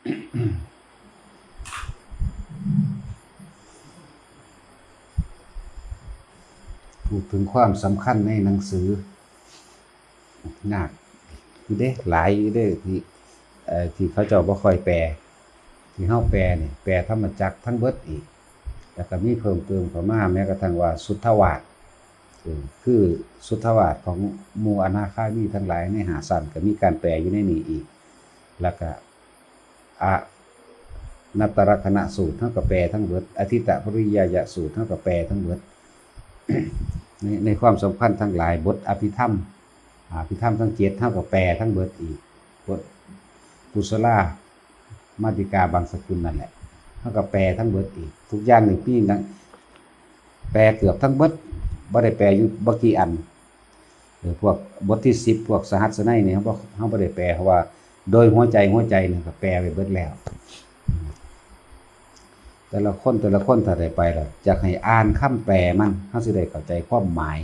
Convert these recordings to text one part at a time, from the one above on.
พูดถึงความสำคัญในหนังสือหนักอยู่เด้หลายอยู่เด้ที่ที่เขาเจ้าบ่คอยแปล ที่เฮาแปลนี่ยแปลธรรมจักรทั้งเบิดอีก แล้วก็มีเพิ่มเติมเข้ามาแม้กระทั่งว่าสุทธวาสคือสุทธวาสของมูอนาคามีทั้งหลายในหาสันก็มีการแปลอยู่ในนี้อีก แล้วก็ อะนัตตรคณะสูตรเท่ากับแปลทั้งเบิดอธิตะปริยายะสูตรเท่ากับแปลทั้งเบิดในในความสำคัญทั้งหลายบทอภิธรรมอภิธรรมทั้งเจ็ดเท่ากับแปลทั้งเบิดอีกบทกุศลามาติกาบางสกุลนั่นแหละเท่ากับแปลทั้งเบิดอีก ทุกอย่างหนึ่งพี่นะแปลเกือบทั้งเบิดบ่ได้แปลอยู่บ่กี่อันหรือพวกบทที่สิบพวกสหัสไนเนี่ยเขาบ่เขาบ่ได้แปลเพราะว่า โดยหัวใจหัวใจนี่ก็แปลไปเบิดแล้ว แต่ละคนแต่ละคนถ้าได้ไปแล้วจะให้อ่านคำแปลมันเฮาสิได้เข้าใจความหมาย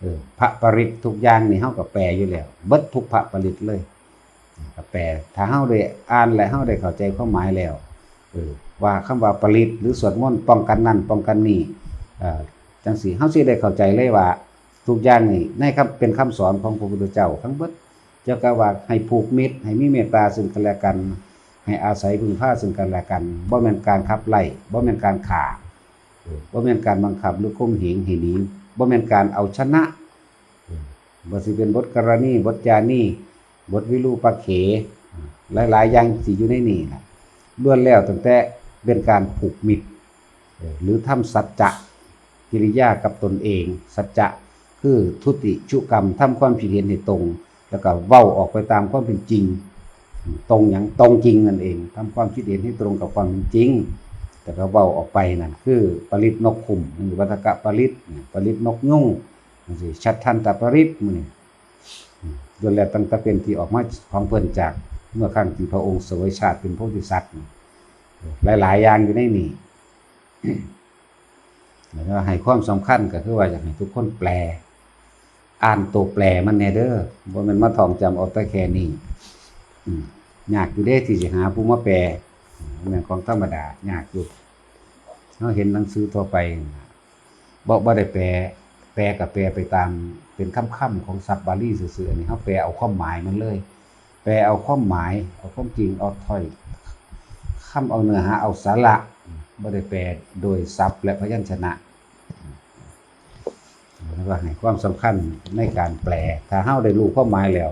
เออพระปริตทุกอย่างนี่เฮาก็แปลอยู่แล้ว เบิดทุกพระปริตเลยก็แปลถ้าเฮาได้อ่านและเฮาได้เข้าใจความหมายแล้วเออว่าคำว่าปริตหรือสวดมนต์ป้องกันนั่นป้องกันนี่อ่อจังซี่เฮาสิได้เข้าใจเลยว่าทุกอย่างนี่ในคำเป็นคำสอนของพระพุทธเจ้าทั้งเบิด เจ้าก็ว่าให้ผูกมิตร ให้มีเมตตาซึ่งกันและกัน ให้อาศัยพึ่งพาซึ่งกันและกันบ่แม่นการขับไล่บ่แม่นการข่าบ่แม่นการบังคับหรือข่มเหงให้หนีบ่แม่นการเอาชนะบ่สิเป็นบทกรณีบทจานีบทวิรูปเข หลายๆอย่างสิอยู่ในนี้นะล้วนแล้วตั้งแต่เป็นการผูกมิตร หรือทำสัจจะกิริยากับตนเอง สัจจะคือทุติชุกรรมทำความคิดเห็นให้ตรง แล้วก็เว้าออกไปตามความเป็นจริง ตรงอย่างตรงจริงนั่นเองทำความคิดเห็นให้ตรงกับความเป็นจริง แต่ก็เบาออกไปนั่นคือปริตนกขุมนี่วัตกะปริตนี่ปริตนกยุ่งสิชัดทันตปริตมื้อนี่ดยแล้วตั้งแต่เป็นที่ออกมาของเพิ่นจากเมื่อครั้งที่พระองค์สวยชาติเป็นโพธิสัตว์หลาย ๆ อย่างอยู่ในนี่แล้วก็ให้ความสำคัญก็คือว่าอยากให้ทุกคนแปล อ่านตัวแปลมันแน่เด้อบ่ม่นมาท่องจำเอาแต่แค่นี้ยากอยู่เด้ที่สิหาผู้มาแปลแม่นของธรรมดายากอยู่เราเห็นหนังสือทั่วไปบ่บ่ได้แปล แปลกับแปลไปตาม เป็นคำๆของศัพท์บาลีซื่อๆนนี้เฮาแปลเอาความหมายมันเลย แปลเอาความหมาย เอาความจริงเอาถ้อยคำเอาเนื้อหาเอาสาระบ่ได้แปลโดยศัพท์และพยัญชนะ วก็ให้ความสำคัญในการแปล ถ้าเฮาได้รู้ความหมายแล้ว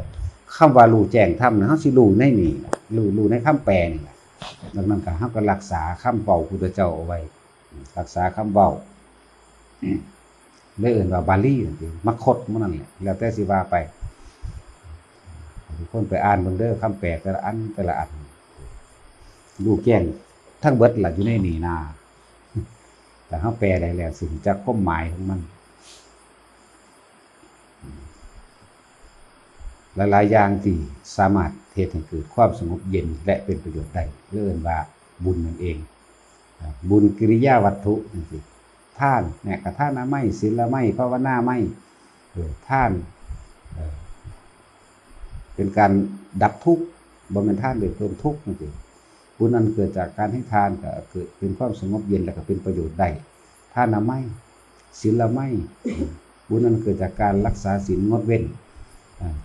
คำว่ารู้แจ้งธรรมนะเฮาสิรู้ในนี่รู้รู้ในคำแปลนี่แหละดังนั้นก็เฮาก็รักษาคำเว้าพุทธเจ้าเอาไว้ รักษาคำเว้าเลยเอื่นว่าบาลีนั่นเองมักคดมันนั่นแหละแล้วแต่สิว่าไปคนไปอ่านเบิ่งเด้อคำแปลแต่ละอันแต่ละอันรู้แจ้งทั้งเบิดล่ะอยู่ในนี่นาแต่เฮาแปลได้แล้วสิจักความหมายของมัน หลายๆอย่างที่สามารถเทศให้เกิดความสงบเย็นและเป็นประโยชน์ได้เรื่อนว่าบุญนั่นเอง บุญกิริยาวัตถุนี่สิท่านเนี่ยกระท่านาไม่ศีลละไม่ภาวนาไม่ท่านเป็นการดับทุกข์บำเพ็ญท่านโดยเพิ่มทุกข์นี่สิบุญนั้นเกิดจากการให้ทานก็เกิดเป็นความสงบเย็นและก็เป็นประโยชน์ได้ท่านาไม่ศีลละไม่บุญนั้นเกิดจากการรักษาศีลงดเว้น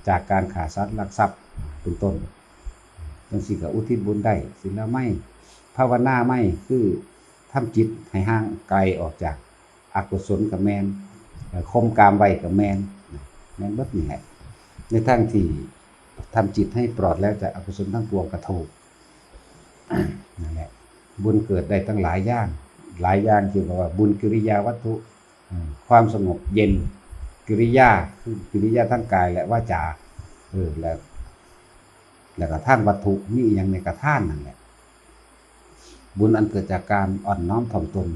จากการขาสัตว์ลักทรัพย์เป็นต้นจังสิกับอุทิศบุญได้สินละไม่ภาวนาไม่คือทำจิตให้ห่างไกลออกจากอกุศลกับแมนเอ่อคมกามไว้กับแมนแมนเบิดนี่แหละในทางที่ทำจิตให้ปลอดแล้วจากอกุศลทั้งปวงกระถูกนั่นแหละบุญเกิดได้ตั้งหลายอย่าง หลายอย่างที่บอกว่าบุญกิริยาวัตถุความสงบเย็น กิริยาคือกิริยาทั้งกายและวาจาเออแล้ว แล้วก็ท่านวัตถุนี่อย่างในกระท่านนั่นแหละบุญอันเกิดจากการอ่อนน้อมถ่อมตน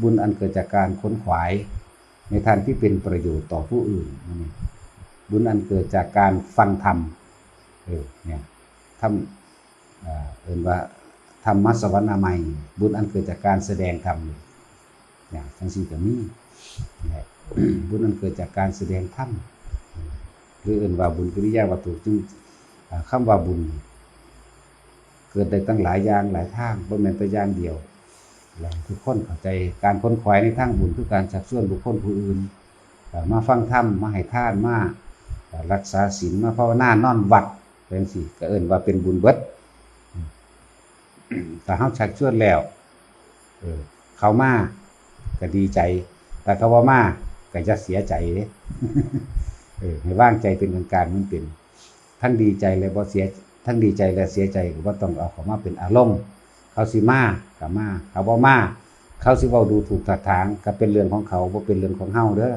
บุญอันเกิดจากการค้นขวาย ในทางที่เป็นประโยชน์ต่อผู้อื่นนั่บุญอันเกิดจากการฟังธรรมเออเนี่ยทำเอ่อเอินว่าธรรมสวรรณามัยบุญอันเกิดจากการแสดงธรรมเนี่ยทั้งสี่ก็มีเนี่ยบุ บุญนั้นเกิดจากการแสดงธรรมหรือเอื่นว่าบุญกิริยาวัตถุจึงอ่าว่าบุญ เกิดได้ตั้งหลายอย่างหลายทางบ่แม่นแต่อย่างเดียวแล้วทุกคนเข้าใจการค้นขวาในทางบุญคือการชักชวนบุคคลผู้อื่นมาฟังธรรมมาให้ทานมารักษาศีลมาภาวนานอนวัดเป็นสิก็เอิ้นว่าเป็นบุญเบิดแต่เฮาชักชวนแล้วเออเขามาก็ดีใจ แต่เขาว่ามา ก็จะเสียใจเด้เออให้ว่างใจเป็นกลางๆมันเป็นทั้งดีใจและบ่เสียทั้งดีใจและเสียใจก็บ่ต้องเอาเขามาเป็นอารมณ์เขาสิมาก็มาเขาบ่มาเขาสิเว้าดูถูกถัดทางก็เป็นเรื่องของเขาบ่เป็นเรื่องของเฮาเด้อ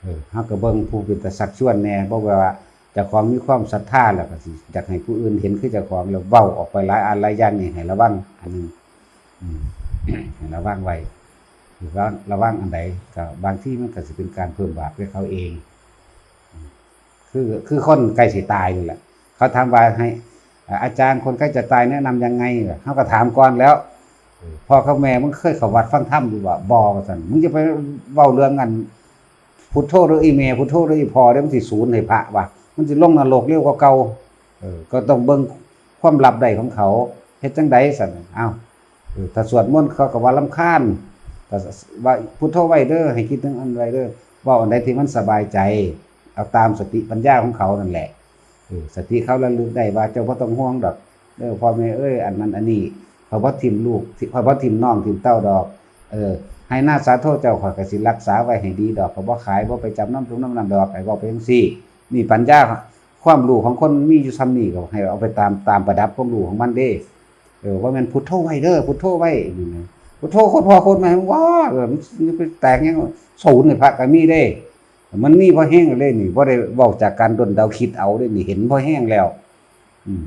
เออเฮาก็เบิ่งผู้เป็นตาสักชวนแหน่บ่ว่าจ้าของมีความศรัทธาแล้วก็สิอยากให้ผู้อื่นเห็นคือเจ้าของแล้วเว้าออกไปหลายอันหลายอย่างนี่ให้ระวังอันนึงอืมให้ระวังไว้ รือว่าระวังอันใดก็บบางที่มันก็สิเป็นการเพิ่มบาปให้เขาเอง คือคือคนใกล้สิตายนี่แหละ เขาถามว่าให้ อาจารย์คนใกล้จะตายแนะนำยังไงเขาก็ถามก่อนแล้วพอเขาแม่มึงเคยเขาวัดฟังธรรมดูว่าบอว่าซั่นมึงจะไปเว้าเรื่องกันพุทโธหรืออีเมพุทโธหรืออีพอเดี๋ยวมันสิศูนย์ให้พระว่ามันสิลงนรกเร็วกว่าเก่าเออก็ต้องเบิ่งความลับใดของเขาเฮ็ดจังไดสั่นอ้าวถ้าสวดมนต์เขาก็ว่าลำคาญ ว่าพุทโธไว้เด้อให้คิดถึงอันไวเด้อว้าอันใดที่มันสบายใจ เอาตามสติปัญญาของเขานั่นแหละสติเขาระลึกได้ว่าเจ้าพ่อต้องห่วงดอกเด้อพ่อแม่เอ้ยอันนั้นอันนี้เขาพ่อทิมลูกเขาพ่อทิมน้องทิมเต้าดอก เออ ให้หน้าสาโทษเจ้าขอยกสิรักษาไว้ให้ดีดอกเขาบ่ขายบ่อไปจำน้ำทุนน้ำนำดอกไอ้บ่ไปจังซี่นี่ปัญญาความรู้ของคนมีอยู่ซ้ำนี่ก็ให้เอาไปตามตามประดับความรู้ของมันเด้ เออว่ามันพุทโธไว้เด้อพุทโธไว้นี่นะ พุทโธโคตรพอโคตรแม่ว้าเออมันไปแตกยังศูนย์ในพระก็มีเด้ มันมีพอแห้งเลยนี่บ่ได้เว้าจากการดนเดาคิดเอาเด้นี่เห็นพอแห้งแล้ว อืม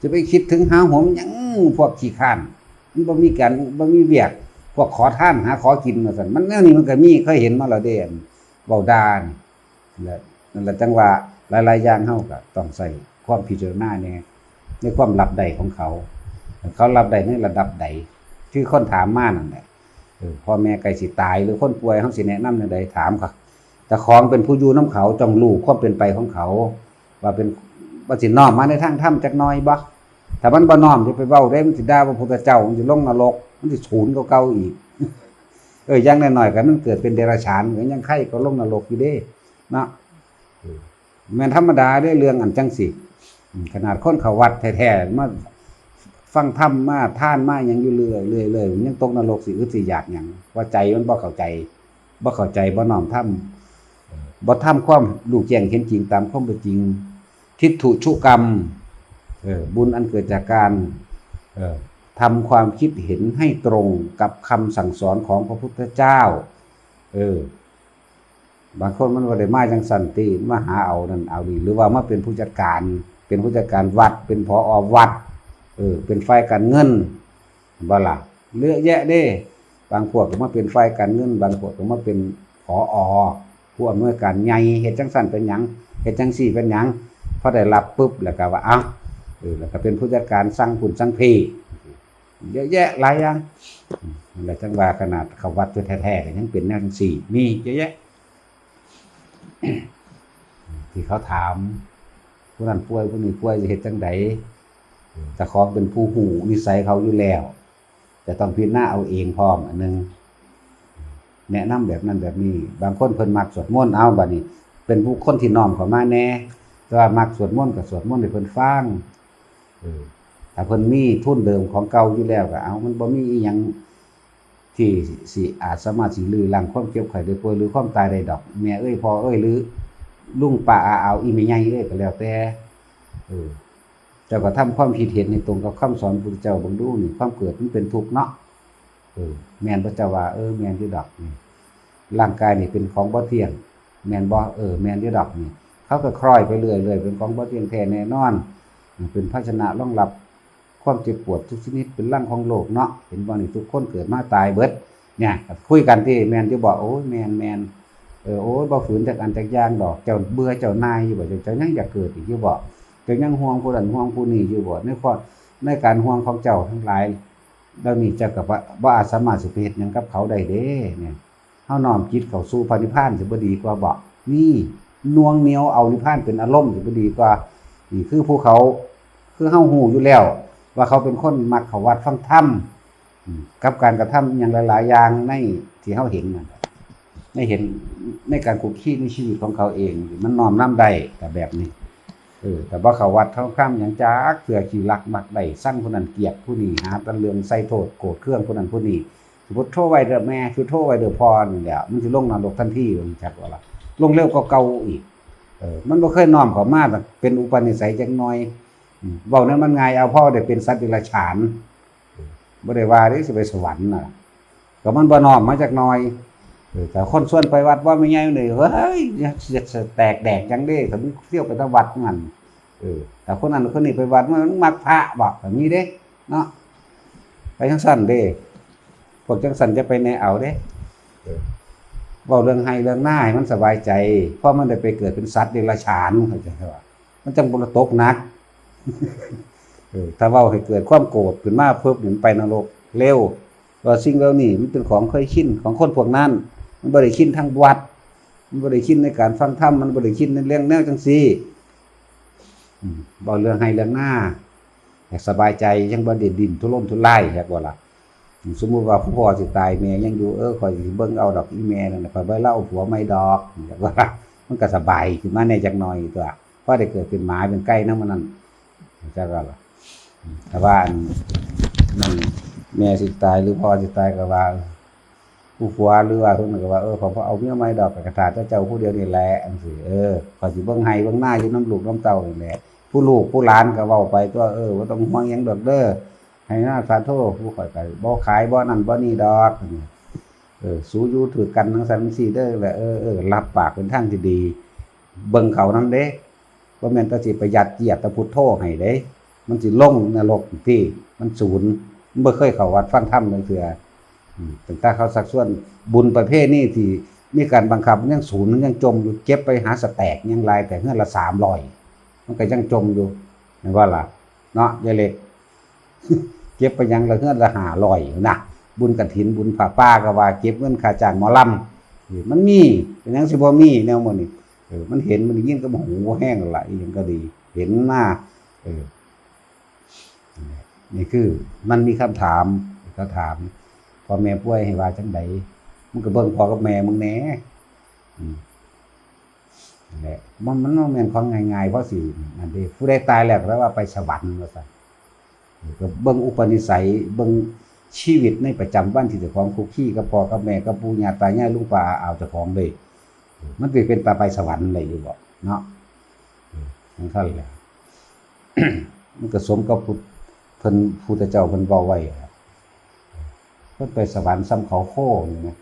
จะไปคิดถึงหาหมหยังพวกขี้ข้านมันบ่มีการบ่มีเวียก พวกขอท่านหาขอกินมาสั่นมันแนวนี้มันก็มีเคยเห็นมาแล้วเด้อันเว้าดานนั่แหละนั่นแหละจังหว่าหลายๆอย่างเฮาก็ต้องใส่ความพิจารณาเนี่ยในความหลับใดของเขา เขารับใดในระดับใดคือคนถามมานั่นแหละเออพ่อแม่ไกลสิตายหรือคนป่วยเขาสิแนะนำในใดถามค่ะแต่ของเป็นผู้อยู่น้ำเขาจองรู้ความเป็นไปของเขา ว่าเป็นว่าสิน้อมมาในทางถ้ำจักน้อยบ่ถ้ามันบ่น้อมจะไปเว้าได้มันสิด่าพระพุทธเจ้ามันสิลงนรก มันสิศูนย์เก่าๆอีกเออยังหน้อยๆก็มันเกิดเป็นเดรัจฉานก็ยังไข่ก็ลงนรกอยู่เด้เนาะแม่นธรรมดาเด้เรื่องอันจังสิขนาดคนเขาวัดแท้ๆมา ฟังธรรมมาท่านมาหยังอยู่เรื่อยเรื่อยเรื่อยมันยังตกนรกสิอึดสิอยากหยังว่าใจมันบ่เข้าใจบ่เข้าใจบ่น้อมธรรมบ่ทำความรู้แจ้งเห็นจริงตามความเป็นจริง ทิฏฐุชุกรรมเออบุญอันเกิดจากการเออทำความคิดเห็นให้ตรงกับคำสั่งสอนของพระพุทธเจ้า เออ บางคนมันว่าได้มาจังสันติมาหาเอานั่นเอานี่หรือว่ามาเป็นผู้จัดการ เป็นผู้จัดการวัด เป็นผอวัด เออเป็นฝ่ายการเงินบล่ะเลือะแยะเด้ บางพวกก็มาเป็นฝ่ายการเงิน บางพวกก็มาเป็นผออผู้อำนวยการใหญ่เฮ็ดจังสันเป็นหยังเฮ็ดจังสี่เป็นหยังพอได้รับปุ๊บแล้วก็ว่าเอ้าเออแล้วก็เป็นผู้จัดการสั่งคุณสั่งพีเยอะแยะหลายอย่างแหละจังว่าขนาดเขาวัดตัวแท้ๆยังเป็นแนวจังสี่มีเยอะแยะ ที่เขาถามผู้นั้นป่วยผู้นี้ป่วยจะเฮ็ดจังได แต่ของเป็นผู้หูนิสัยเขาอยู่แล้วจะต้องพิจารณาเอาเองพร้อมอันหนึงแนะนำแบบนั้นแบบนี้ บางคนเพิ่นมักสวดมนต์เอาบัดนี้ เป็นผู้คนที่น้อมเข้ามาแน่แต่ว่ามักสวดมนต์ก็สวดมนต์ให้เพิ่นฟังเออถ้าเพิ่นมีทุนเดิมของเก่าอยู่แล้วก็เอามันบ่มีอีหยังที่สิอาจสามารถสิลือล้างความเจ็บไข้ได้ป่วยหรือความตายได้ดอกแม่เอ้ยพ่อเอ้ยหรือลุงป้าอาเอาอีแม่ใหญ่เอ้ยก็แล้วแต่เออเจ้าก็ทำความคิดเห็นในตรงกับคำสอนพระพุทธเจ้าบางดูนี่ความเกิดมันเป็นทุกข์เนาะเออแมนพระเจ้าว่าเออแมนที่ดอกนี่ร่างกายนี่เป็นของบ่เที่ยง แมนบ่เออแมนที่ดอกนี่เขาก็คล้อยไปเรื่อยๆเป็นของบ่เที่ยงแท้แน่นอน เป็นภาชนะรองรับความเจ็บปวดทุกชนิดเป็นร่างของโลกเนาะเห็นบ่นี่ทุกคนเกิดมาตายเบิดเนี่ยคุยกันที่แมนที่บอกโอ้ยแมนแมนเออโอ้ยบ่ฝืนจากอันจากย่างดอกเจ้าเบื่อเจ้านายอยู่บ่เจ้าเจ้ายังอยากเกิดอีกอยู่บ่ เจ้ายังห่วงผู้นั้นห่วงผู้นี้อยู่บ่ในข้อในการห่วงของเจ้าทั้งหลายแล้วนี่เจ้ากับว่าบ่อาสมารสิเฮ็ดหยังกับเขาได้เด้เนี่ยเฮาน้อมจิตเข้าสู่พระนิพพานสิบ่ดีกว่าบ่นี่นวงเหนียวเอานิพพานเป็นอารมณ์สิบ่ดีกว่านี่คือผู้เขาคือเฮาหูอยู่แล้ว ว่าเขาเป็นคนมักเขาวัดฟังธรรมกับการกระทำอย่างหลาย ๆ อย่างในที่เฮาเห็นนั่นในเห็นในการคุกคีในชีวิตของเขาเอง มันน้อมน้ำได้แต่แบบนี้ เออแต่ว่าเขาวัดเขาข้ามอย่างจักเสือขี่ลักมักได้สร้างผู้นั้นเกียดผู้นี้หาตะเลืองใส่โทษโกรธเครื่องผู้นั้นผู้นี้สมมติโทษไว้เด้อแม่คือโทษไว้เด้อพ่อนี่แหละมันสิลงนรกทันทีมันจักว่าล่ะลงเร็วก็เก่าอีกเออมันบ่เคยน้อมเขามาแต่เป็นอุปนิสัยจักน่อยอืมเว้านั้นมันง่ายเอาพ่อได้เป็นสัตว์เดรัจฉานบ่ได้ว่าเด้สิไปสวรรค์น่ะก็มันบ่น้อมมาจากน่อย แต่คนส่วนไปวัดว่าไม่ใหญ่เลยเฮ้ยจะแตกแดกจังเด้เขาเที่ยวไปทางวัดงั้นเออแต่คนนั้นคนนี้ไปวัดมันมักพระบอกแบบนี้เด้เนาะไปจังสันเด้พวกจังสันจะไปในเอาเด้เว้าเรื่องให้เรื่องหน้าให้มันสบายใจ เพราะมันได้ไปเกิดเป็นสัตว์เดรัจฉานเข้าใจป่ะมันจังบ่ละตกนักเออถ้าเว้าให้เกิดความโกรธขึ้นมาเพิ่มหนุนไปนรกเร็วว่าสิ่งเหล่านี้มันเป็นของเคยชินของคนพวกนั้น มันบ่ได้ชินทางวัด มันบ่ได้ชินในการฟังธรรมมันบ่ได้ชินในเรื่องแนวจังซี่อืมเรื่องให้เรื่องหน้าให้สบายใจยังบ่ได้ดิ้นทุรนทุรายแฮกบ่ล่ะสมมติว่าพ่อสิตายแม่ยังอยู่เออข่อยเบิ่งเอาดอกอีแม่นั่นน่ะข่อยบ่เล่าผัวไม่ดอกแต่ว่ามันก็สบายขึ้นมาแน่จักหน่อยตัวเพราะได้เกิดเป็นหมาเป็นไก่นำมันนั่นจักว่าล่ะแต่ว่าอันนั่นแม่สิตายหรือพ่อสิตายก็ว่า ผู้ผัวหรือว่าเพิ่นก็ว่าเออขอบ่เอาเมียไม่ดอกกระถาเจ้าเจ้าผู้เดียวนี่แหละจังซี่เออขอสิเบิ่งให้เบิ่งหน้าอยู่น้ำลูกน้ำเต้านี่แหละผู้ลูกผู้หลานก็เว้าไปตัวเออบ่ต้องห่วงหยังดอกเด้อให้หน้าสาโทผู้ข่อยไปบ่ขายบ่นั่นบ่นี่ดอกเออสู้อยู่ถือกันทั้งสันสี่เด้อแหละเออเออรับปากเป็นทางที่ดี เบิ่งเขานั่นเด้บ่แม่นแตาสิประหยัดเกียรติแตะพุทโธให้เด้ มันสิลงนรกที่มันศูนย์บ่เคยเข้าวัดฟังธรรมเลยเถื่อ ตั้งแต่เขาสักส่วนบุญประเภทนี้ที่มีการบังคับมันยังศูนย์มันยังจมอยู่เก็บไปหาสแตกยังลายแต่เฮือนละ300มันก็ยังจมอยู่แม่นว่าล่ะเนาะยายเล็กเก็บไปยังละเฮือนละหาลอยนะบุญกฐินบุญผาป้าก็ว่า เก็บเงินค่าจ้างหมอลำมันมีเป็นยังสิบ่มีแนวมื้นี้เออมันเห็นมันยินก็บ่หูแห้งละอีหยังก็ดี เห็นหน้าเออนี่คือมันมีคำถามเขาถาม อแม่ป่วยให้ว่าจังไดมันก็เบิ่งพ่อกับแม่มึงแหน่อืมนั่นแหละมันมันบ่แม่นของง่ายๆเพราะสินั่นเด้ผู้ใดตายแล้วแปลว่าไปสวรรค์ว่าซั่นก็เบิ่งอุปนิสัยเบิ่งชีวิตในประจำวันที่เจ้าของคุกคีกับพ่อกับแม่กับปู่ย่าตายายลุงป้าเอาเจ้าของเลยมันสิเป็นตาไปสวรรค์เลยอยู่บ่เนาะนั่นเท่านั้นแหละมันก็สมกับพุทธเพิ่นพุทธเจ้าเพิ่นเว้าไว้ พิ่นไปสวรรค์ซ้ำเขาโคนี่นะ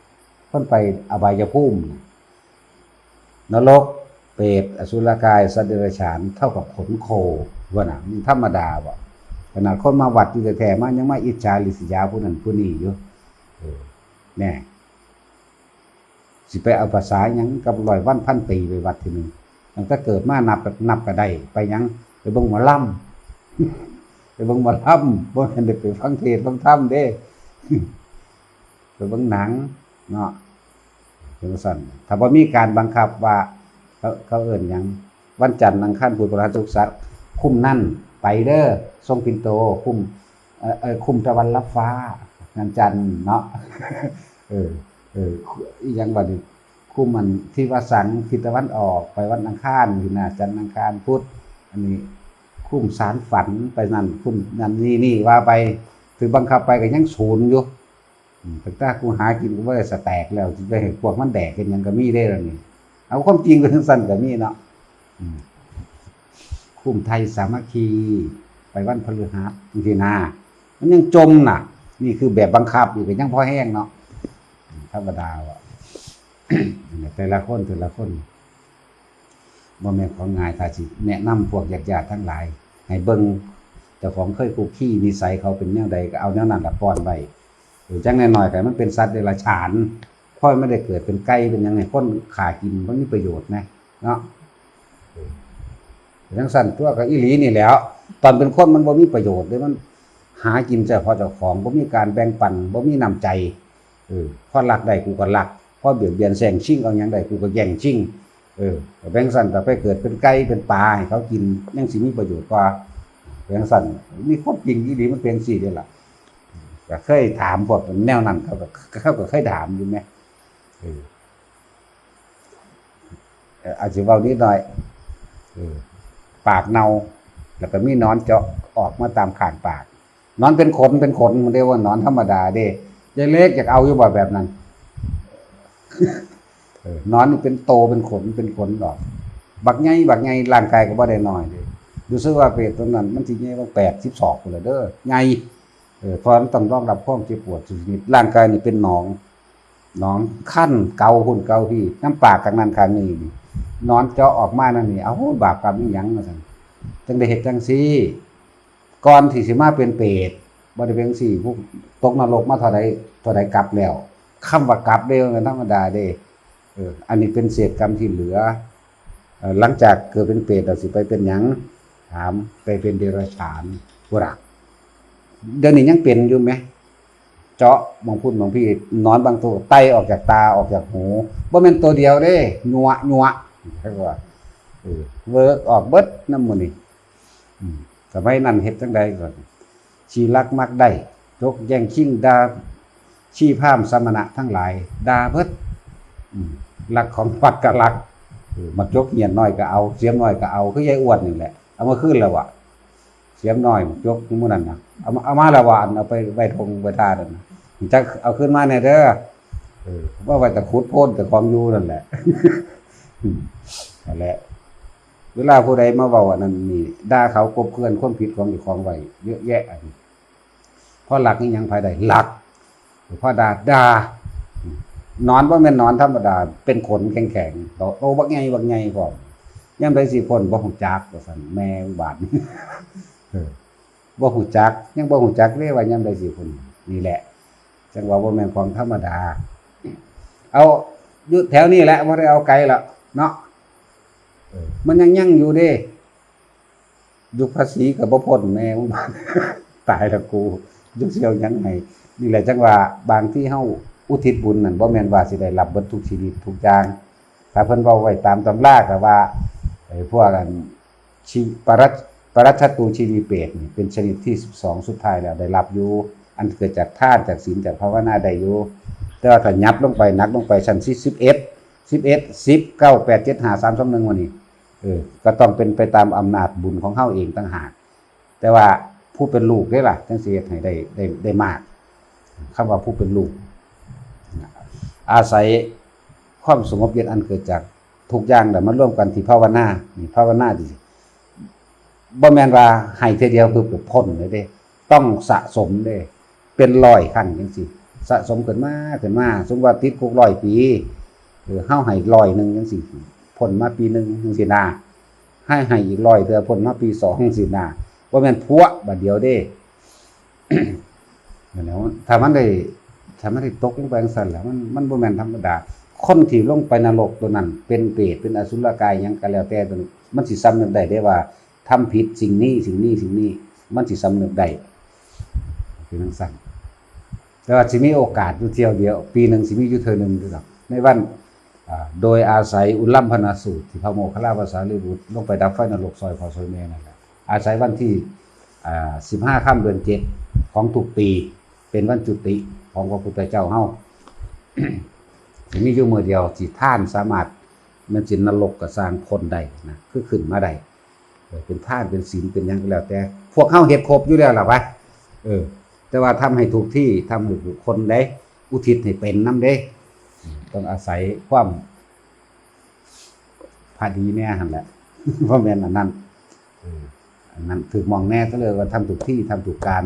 เพิ่นไปอบายภูมินรกเปรตอสุรกายสัตว์เดรัจฉานเท่ากับขนโคว่าน่ะมันธรรมดาบ่ขนาดคนมาวัดอยู่แท้ๆมันยังมาอิจฉาริษยาผู้นั้นผู้นี้อยู่เออแน่สิไปเอาภาษายังกับร้อยวันพันปีไปวัดทีหนึงตั้งแต่เกิดมานับก็นับก็ได้ไปยังไปเบิ่งหมอลำไปเบิ่งหมอลำบ่แม่นได้ไปฟังเทศฟังธรรมเด้ ไปเบิ่งหนังเนาะจังซั่นถ้าบ่มีการบังคับว่า เขาเขาเอิ้นหยังวันจันทร์อังคารพุธพฤหัสศุกร์เสาร์คุ้มนั่นไปเด้อทรงปินโต คุ้มเอ่อคุ้มตะวันรับฟ้างานจันทร์เนาะเออเอออีหยังบัดนี้คุ้มมันที่ว่าสังทิศตะวันออกไปวันอังคารอยู่นะจันทร์อังคารพุธอันนี้คุ้มสารฝันไปนั่นคุ้มนั่นนี่นี่ว่าไป ถือบังคับไปก็ยังศูนย์อยู่ อืมแต่ถ้ากูหากินก็บ่ได้สแตกแล้วไปให้พวกมันแดกกันยังก็มีได้แล้วนี่เอาความจริงก็ทั้งสั้นก็มีเนาะคุ้มไทยสามัคคี ไปวันพฤหัสบางทีนา มันยังจมน่ะ นี่คือแบบบังคับอยู่ก็ยังพอแห้งเนาะธรรมดาว่ะแต่ละคนแต่ละคนบ่แม่นของง่ายถ้าสิแนะนำพวกญาติๆทั้งหลาย ให้เบิ่งเจ้าของเคยคุกคีนิสัยเขาเป็นแนวใดก็เอาแนวนั้นละป้อนไว้ จังน้อยๆก็มันเป็นสัตว์เดรัจฉานพ่อไม่ได้เกิดเป็นไก่เป็นยังไงคนขากินมันมีประโยชน์นะเนาะทั้งสั้นตัวกับอีหลีนี่แหล้วตอนเป็นคนมันบ่มีประโยชน์เลยมันหากินแต่พอเจ้าของบ่มีการแบ่งปันบ่มีน้ำใจเออพอรักได้กูก็รักพอเบียดเบียนแซงชิงเอาหยังได้กูก็แย่งชิงเออแบ่งสั้นแต่ไปเกิดเป็นไก่เป็นปลาให้เขากินยังสิมีประโยชน์กว่าไปเป็นสั่นมีความจริงอีหลีมันเป็นสี่เดียวล่ะ ก็เคยถามพวกแนวนั้นเขาก็เขาก็เคยถามอยู่ไหมเอออาจจะเว้านิดหน่อยปากเนาแล้วก็มีนอนเจาะออกมาตามขางปาก นอนเป็นขนเป็นขนมันเรียกว่านอนธรรมดาเด้ยายเล็กอยากเอาอยู่บ่แบบนั้นเอนอนนี่เป็นโตเป็นขนเป็นขนออก บักไงบักไงร่างกายก็บ่ได้น้อยเลยดูซึว่าเป็ดตัวนั้น มันสิใหญ่าแปดสิบสองคนละเด้อไง เออเพราะมันต้องรองรับความเจ็บปวดสุดนิดร่างกายนี่เป็นหนองหนองขั้นเกาหุ่นเกาที่น้ำปากกลางนั้นข้างนี้นอนเจาะออกมานั่นนี่เอาบาปกรรมอีหยังมาซั่นจังได้เฮ็ดจังซี่ก่อนที่สิมาเป็นเปรตบ่ได้เป็นจังซี่พวกตกนรกมาเท่าใดเท่าใดกลับแล้วคำว่ากลับเด้อมันธรรมดาเด้เอออันนี้เป็นเศษกรรมที่เหลือเอ่อหลังจากเกิดเป็นเปรตเราสิไปเป็นหยังถามไปเป็นเดรัจฉานบุรัก เดี๋ยวนี้ยังเป็นอยู่ไหมเจาะมองพูดมองพี่นอนบางตัวไตออกจากตาออกจากหูบ่แม่นตัวเดียวเด้นัวนัวเรียกว่าเออเวิร์กออกเบิดน้ำมันนี่อืมสมัยนั้นเฮ็ดจังใดก่อนชีรักมักได้ยกแย่งชิงดาชีพามสมณะทั้งหลายดาเบิดอืมรักของปัดก็รักมักยกเหียนน้อยก็เอา เสียมน้อยก็เอาคือยายอ้วนนี่แหละ เอามาขึ้นแล้ววะ เสียมน้อยมักยกมือนั้นน่ะเอามาเอามาละวานเอาไปไว้ทงไว้ท่านั่นน่ะจักเอาขึ้นมาแน่เด้อเออว่าไว้แต่ขุดโพ่นแต่ของยู่นั่นแหละนั่นแหละเวลาผู้ใดมาเว้าอันนั้นนี่ด่าเขากบเกลื่อนความผิดของอีกของไว้เยอะแยะอันเพราะหลักนี่ยังภายใดหลักเพราะด่าด่านอนว่าแม่นนอนธรรมดา เป็นขนแข็งๆโตโตบักไงบักไงพร้อมยามใดสิพ่นบ่ฮู้จักว่าซั่นแม่บาทเออ บ่ฮู้จัก ยังบ่ฮู้จักเลยว่ายามใดสิพ่นนี่แหละ จังว่าบ่แม่นของธรรมดา เอาอยู่แถวนี้แหละบ่ได้เอาไกลละเนาะเออมันยังยังอยู่เด้ยุคภาษีก็บ่พ้นแม่อุบาทตายแล้วกูยุคเสียวยังไงนี่แหละจังว่าบางที่เฮาอุทิศบุญนั่นบ่แม่นว่าสิได้รับเบิดทุกชีวิตทุกอย่างถ้าเพิ่นเว้าไว้ตามตำราก็ว่าไอ้พวกอันชีปรัช ปรัชตูชีวีเปรตนี่เป็นชนิดที่ 12 สุดท้ายแล้วได้รับอยู่อันเกิดจากทานจากศีลจากภาวนาได้อยู่แต่ว่าถ้ายับลงไปนักลงไปชั้นที่11 11 10 9 8 7 5 3 2 1วันนี้เออก็ต้องเป็นไปตามอำนาจบุญของเฮาเองต่างหาก แต่ว่าผู้เป็นลูกได้ล่ะจังสิเฮ็ดให้ได้ได้ได้มากคำว่าผู้เป็นลูก อาศัยความสงบเย็นอันเกิดจากทุกอย่างแต่มาร่วมกันที่ภาวนาภาวนาดิ บ่แมนว่าให้เทเดียวคือแบบพ้นเลยเด้ต้องสะสมเด้เป็นร้อยขั้นจังซี่สะสมขึ้นมาขึ้นมาสมมติว่าติดคุกร้อยปีหรือเฮาให้ร้อยหนึงจังซี่พ้นมาปีหนึงจังซี่นาให้ให้อีกร้อยเทื่อพ้นมาปีสองจังซี่นาบ่แม่นพัวบัดเดียวเด้นั่นแหละว่าถ้ามันได้ถ้ามันได้ตกลงไปจังซั่นแล้วมันมันบ่แม่นธรรมดาคนที่ลงไปนรกตัวนั้น เป็นเปรตเป็นอสุรกายหยังก็แล้วแต่ตัวนั้นมันสิสำนึกได้ได้ว่า ทำผิดสิ่งนี้สิ่งนี้สิ่งนี้ มันสิสำนึกได้คือจังซั่นแต่ว่าสิมีโอกาสอยู่เที่ยวเดียว ปีหนึ่งสิมีอยู่เทื่อหนึงคือดอกในวันโดยอาศัยอุลลัมพนาสูตร ที่พระโมคคัลลาภาษาลีบุตรลงไปดับไฟนรกซอยพอซอยแม่นั่นแหละอาศัยวันที่อ่า15ค่ำเดือน7ของทุกปี เป็นวันจุติของพระพุทธเจ้าเฮาสิมีอยู่มือเดียวที่ท่านสามารถมันจินนรกก็สร้างคนได้นะคือขึ้นมาได้ เป็นท่านเป็นศีลเป็นยังก็แล้วแต่ พวกเฮาเฮ็ดครบอยู่แล้วล่ะวะเออ แต่ว่าทำให้ถูกที่ทำให้ถูกคนได้อุทิศให้เป็นน้ำเด้ ต้องอาศัยความพอดีแน่หั่นแหละเพราะแม่นอันนั้นอันนั้นถูกมองแน่ก็เลยว่าทำถูกที่ทำถูกการ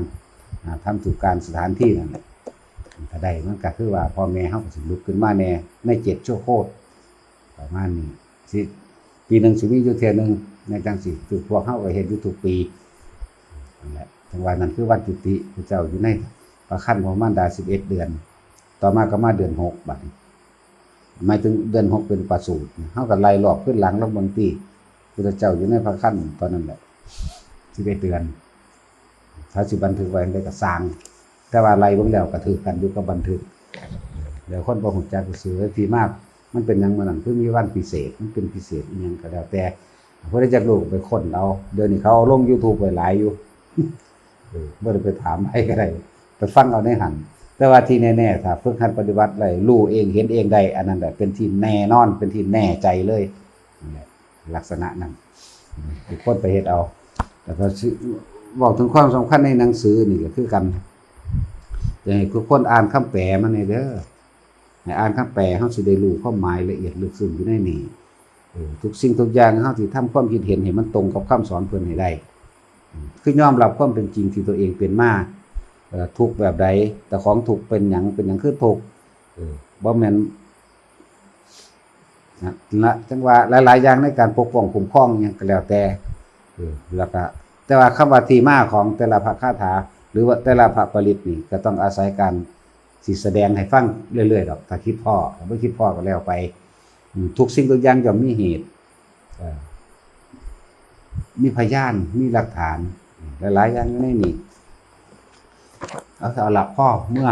อ่าทำถูกการสถานที่นั่นแหละถ้าได้มันก็คือว่าพ่อแม่เฮาสิลุกขึ้นมาแน่ในเจ็ดชั่วโคตรประมาณนี้สิ ปีหนึ่งสิมีอยู่เทื่อหนึ่งในจังสิคือพวกเฮาก็เฮ็ดอยู่ทุกปีนั่นแหละจังว่านั้นคือวันจุติพระเจ้าอยู่ในพระคันของมารดา11เอ็ดเดือน ต่อมาก็มาเดือน6บัดนี้หมายถึงเดือน6เป็นประสูติเฮาก็ไล่รอบขึ้นหลังลงบนปีพระเจ้าอยู่ในพระคันตอนนั้นแหละ11เดือนถ้าสิบันทึกไว้ได้ก็สร้าง แต่ว่าไล่เบิ่งแล้วก็ถือกันอยู่กับบันทึกเดี๋ยวคนบ่ฮู้จักก็ซื้อที่มาก มันเป็นยังมันนั่นคือมีวันพิเศษมันเป็นพิเศษอีหยังก็แล้วแต่บ่ได้จักรู้ไปค้นเอาเดี๋ยวนี้เขาเอาลง YouTube ไว้หลายอยู่เออบ่ได้ไปถามให้ก็ได้ไปฟังเอาในหันแต่ว่าที่แน่ๆถ้าฝึกหัดปฏิบัติได้รู้เองเห็นเองได้อันนั้นแหละเป็นที่แน่นอนเป็นที่แน่ใจเลยลักษณะนั้นทุกคนไปเฮ็ดเอา แต่ก็บอกถึงความสำคัญในหนังสือนี่ก็คือกันจะให้ทุกคนอ่านคำแปลมันให้เด้อ อ่านคำแปลเฮาสิได้รู้ความหมายละเอียดลึกซึ้งอยู่ในนี้ทุกสิ่งทุกอย่างเฮาสิทำความคิดเห็นให้มันตรงกับคำสอนเพิ่อนให้ได้คือยอมรับความเป็นจริงที่ตัวเองเป็นมาทุกแบบใดแต่ของทุกเป็นหยังเป็นหยังคือทุกบ่แมนนะละจังว่าหลาย ๆ อย่างในการปกป้องคุ้มครองหยังก็แล้วแต่แล้วก็แต่ว่าคำว่าทีมาของแต่ละพระคาถา หรือว่าแต่ละพระปริตนี่ก็ต้องอาศัยการ สิแสดงให้ฟังเรื่อยๆดอกถ้าคิดพ่อถ้าไม่คิดพ่อก็แล้วไป ทุกสิ่งทุกอย่างย่อมมีเหตุมีพยานมีหลักฐาน หลายๆอย่างไม่มีเอาเอาหลับพ่อเมื่อ